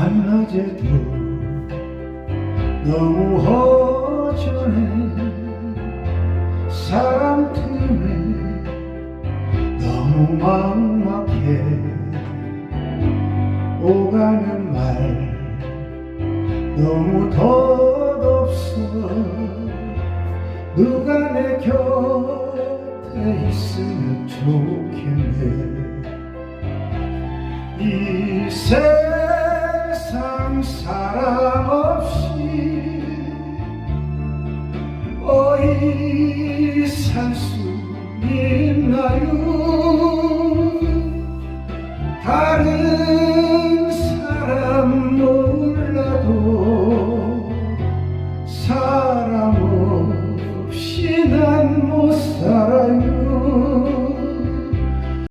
한낮에도 너무 허전해. 사람 틈에 너무 막막해. 오가는 말 너무 덧없어. 누가 내 곁에 있으면 좋겠네. 이 세상 사람 없이 어이 산수 있나요. 다른 사람 몰라도 사